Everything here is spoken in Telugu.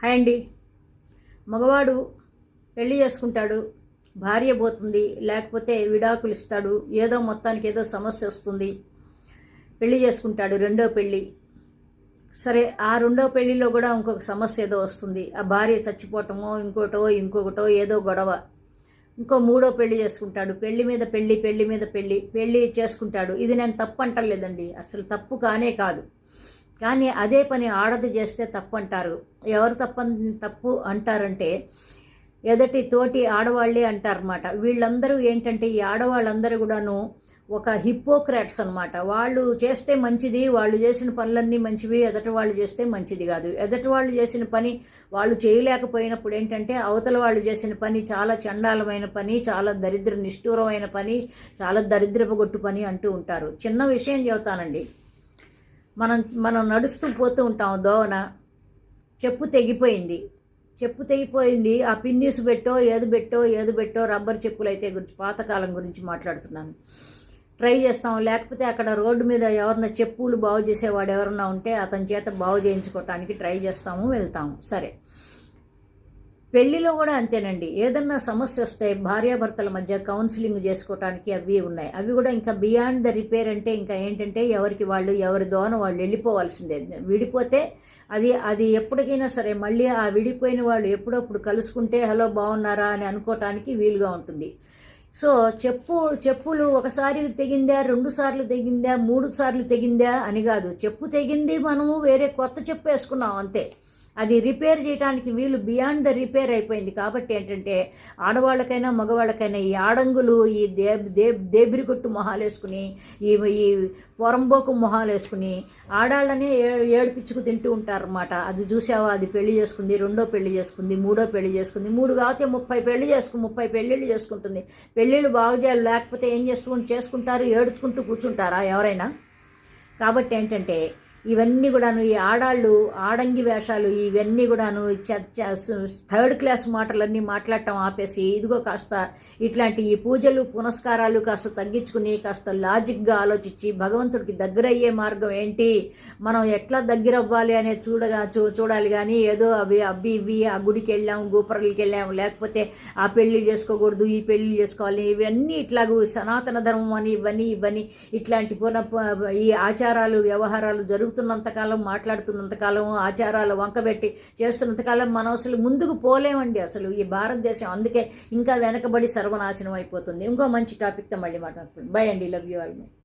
హాయ్ అండి. మగవాడు పెళ్ళి చేసుకుంటాడు భార్య పోతుంది లేకపోతే విడాకులు ఇస్తాడు ఏదో మొత్తానికి ఏదో సమస్య వస్తుంది పెళ్ళి చేసుకుంటాడు రెండో పెళ్ళి సరే ఆ రెండో పెళ్ళిలో కూడా ఇంకొక సమస్య ఏదో వస్తుంది. ఆ భార్య చచ్చిపోవటమో ఇంకోటో ఇంకొకటో ఏదో గొడవ. ఇంకో మూడో పెళ్ళి చేసుకుంటాడు. పెళ్ళి మీద పెళ్ళి పెళ్ళి మీద పెళ్ళి పెళ్ళి చేసుకుంటాడు. ఇది నేను తప్పు అంటలేదండి. అసలు తప్పు కానే కాదు. కానీ అదే పని ఆడది చేస్తే తప్పు అంటారు ఎవరు తప్ప తప్పు అంటారంటే ఎదటి తోటి ఆడవాళ్ళే అంటారన్నమాట. వీళ్ళందరూ ఏంటంటే ఈ ఆడవాళ్ళందరూ కూడాను ఒక హిపోక్రాట్స్ అనమాట వాళ్ళు చేస్తే మంచిది వాళ్ళు చేసిన పనులన్నీ మంచివి ఎదటి వాళ్ళు చేస్తే మంచిది కాదు. ఎదటి వాళ్ళు చేసిన పని వాళ్ళు చేయలేకపోయినప్పుడు ఏంటంటే అవతల వాళ్ళు చేసిన పని చాలా చండాలమైన పని చాలా దరిద్ర నిష్ఠూరమైన పని చాలా దరిద్రపగొట్టు పని అంటూ ఉంటారు. చిన్న విషయం చెబుతానండి. మనం మనం నడుస్తూ పోతూ ఉంటాం దోవన. చెప్పు తెగిపోయింది. చెప్పు తెగిపోయింది. ఆ పిన్నీసు పెట్టో ఏది పెట్టో ఏది పెట్టో రబ్బర్ చెప్పులు అయితే గురించి పాతకాలం గురించి మాట్లాడుతున్నాను. ట్రై చేస్తాం. లేకపోతే అక్కడ రోడ్డు మీద ఎవరన్నా చెప్పులు బాగు చేసేవాడు ఎవరన్నా ఉంటే అతని చేత బాగు చేయించుకోవటానికి ట్రై చేస్తాము వెళ్తాము. సరే. పెళ్ళిలో కూడా అంతేనండి. ఏదన్నా సమస్య వస్తే భార్యాభర్తల మధ్య కౌన్సిలింగ్ చేసుకోవటానికి అవి ఉన్నాయి. అవి కూడా ఇంకా బియాండ్ ద రిపేర్ అంటే ఇంకా ఏంటంటే ఎవరికి వాళ్ళు ఎవరి దోన వాళ్ళు వెళ్ళిపోవాల్సిందే. విడిపోతే అది అది ఎప్పటికైనా సరే మళ్ళీ ఆ విడిపోయిన వాళ్ళు ఎప్పుడప్పుడు కలుసుకుంటే హలో బాగున్నారా? అని అనుకోవటానికి వీలుగా ఉంటుంది. సో చెప్పు చెప్పులు ఒకసారి తెగిందా రెండు సార్లు తెగిందా మూడు సార్లు తెగిందా అని కాదు. చెప్పు తెగింది మనము వేరే కొత్త చెప్పు వేసుకున్నాం అంతే. అది రిపేర్ చేయడానికి వీలు బియాండ్ ద రిపేర్ అయిపోయింది. కాబట్టి ఏంటంటే ఆడవాళ్ళకైనా మగవాళ్ళకైనా ఈ ఆడంగులు ఈ దే దే దేబిరిగొట్టు మొహాలు వేసుకుని ఈ ఈ పొరంబోకు మొహాలు వేసుకుని ఆడాళ్ళనే ఏడిపించుకు తింటూ ఉంటారన్నమాట. అది చూసావా? అది పెళ్ళి చేసుకుంది రెండో పెళ్ళి చేసుకుంది మూడో పెళ్ళి చేసుకుంది మూడు కాకపోతే ముప్పై పెళ్ళి చేసుకుని ముప్పై పెళ్ళిళ్ళు చేసుకుంటుంది. పెళ్ళిళ్ళు బాగు చేయాలి లేకపోతే ఏం చేసుకుంటూ చేసుకుంటారు ఏడుచుకుంటూ కూర్చుంటారా ఎవరైనా? కాబట్టి ఏంటంటే ఇవన్నీ కూడాను ఈ ఆడాళ్ళు ఆడంగి వేషాలు ఇవన్నీ కూడాను థర్డ్ క్లాస్ మాటలన్నీ మాట్లాడటం ఆపేసి ఇదిగో కాస్త ఇట్లాంటి ఈ పూజలు పునస్కారాలు కాస్త తగ్గించుకుని కాస్త లాజిక్గా ఆలోచించి భగవంతుడికి దగ్గరయ్యే మార్గం ఏంటి? మనం ఎట్లా దగ్గర అవ్వాలి అనేది చూడగా చూ చూడాలి కానీ ఏదో అవి అవి ఇవి ఆ గుడికి వెళ్ళాము గోపురాలకి వెళ్ళాము లేకపోతే ఆ పెళ్ళి చేసుకోకూడదు ఈ పెళ్ళి చేసుకోవాలి ఇవన్నీ ఇట్లాగూ సనాతన ధర్మం అని ఇవన్నీ ఇవన్నీ ఇట్లాంటి పున ఈ ఆచారాలు వ్యవహారాలు జరుగు జరుగుతున్నంతకాలం మాట్లాడుతున్నంతకాలం ఆచారాలు వంకబెట్టి చేస్తున్నంతకాలం మనం అసలు ముందుకు పోలేమండి అసలు ఈ భారతదేశం. అందుకే ఇంకా వెనకబడి సర్వనాశనం అయిపోతుంది. ఇంకో మంచి టాపిక్తో మళ్ళీ మాట్లాడుతుంది బై అండి. Love you all my